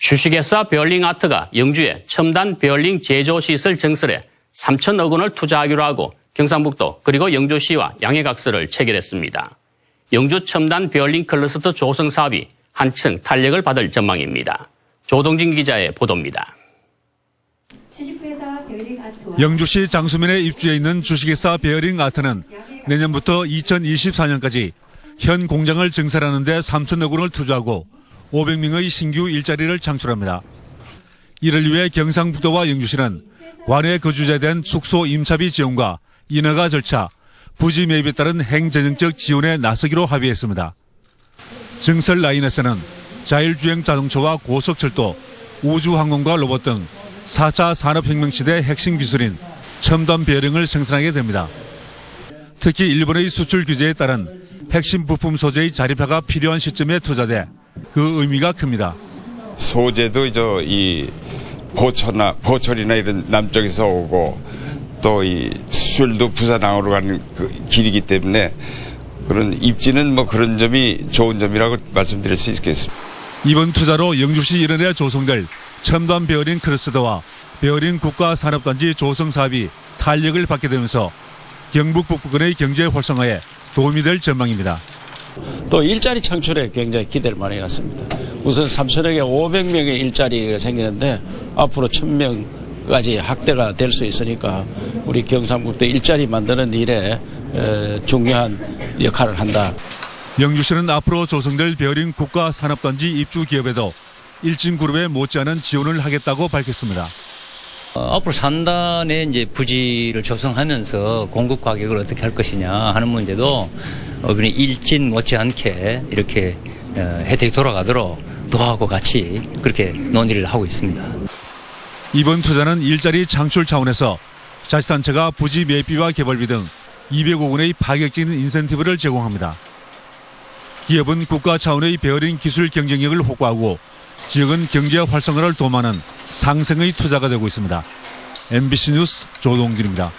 주식회사 베얼링 아트가 영주에 첨단 베얼링 제조시설 증설에 3천억 원을 투자하기로 하고 경상북도 그리고 영주시와 양해각서를 체결했습니다. 영주 첨단 베얼링 클러스터 조성 사업이 한층 탄력을 받을 전망입니다. 조동진 기자의 보도입니다. 베어링 영주시 장수면에 입주해 있는 주식회사 베어링 아트는 내년부터 2024년까지 현 공장을 증설하는 데 3천억 원을 투자하고 500명의 신규 일자리를 창출합니다. 이를 위해 경상북도와 영주시는 관외 거주자에 대한 숙소 임차비 지원과 인허가 절차, 부지 매입에 따른 행정적 지원에 나서기로 합의했습니다. 증설 라인에서는 자율주행 자동차와 고속철도, 우주항공과 로봇 등 4차 산업혁명 시대 핵심 기술인 첨단 베어링을 생산하게 됩니다. 특히 일본의 수출 규제에 따른 핵심 부품 소재의 자립화가 필요한 시점에 투자돼 그 의미가 큽니다. 소재도 저 이 보철나 보철이나 이런 남쪽에서 오고 또 이 수출도 부산항으로 가는 그 길이기 때문에 그런 입지는 뭐 그런 점이 좋은 점이라고 말씀드릴 수 있겠습니다. 이번 투자로 영주시 일원에 조성될 첨단 베어링 클러스터와 베어링 국가산업단지 조성 사업이 탄력을 받게 되면서 경북 북부권의 경제 활성화에 도움이 될 전망입니다. 또 일자리 창출에 굉장히 기대를 많이 갖습니다. 우선 삼천억에 500명의 일자리가 생기는데 앞으로 1000명까지 확대가 될 수 있으니까 우리 경상북도 일자리 만드는 일에 에, 중요한 역할을 한다. 영주시는 앞으로 조성될 베어링 국가 산업단지 입주 기업에도 일진그룹에 못지않은 지원을 하겠다고 밝혔습니다. 어, 앞으로 산단에 이제 부지를 조성하면서 공급 가격을 어떻게 할 것이냐 하는 문제도 어, 그냥 일진 못지않게 이렇게 어, 혜택이 돌아가도록 노하고 같이 그렇게 논의를 하고 있습니다. 이번 투자는 일자리 창출 차원에서 자치단체가 부지 매입비와 개발비 등 200억 원의 파격적인 인센티브를 제공합니다. 기업은 국가 차원의 베어링 기술 경쟁력을 확보하고 지역은 경제 활성화를 도모하는 상생의 투자가 되고 있습니다. MBC 뉴스 조동진입니다.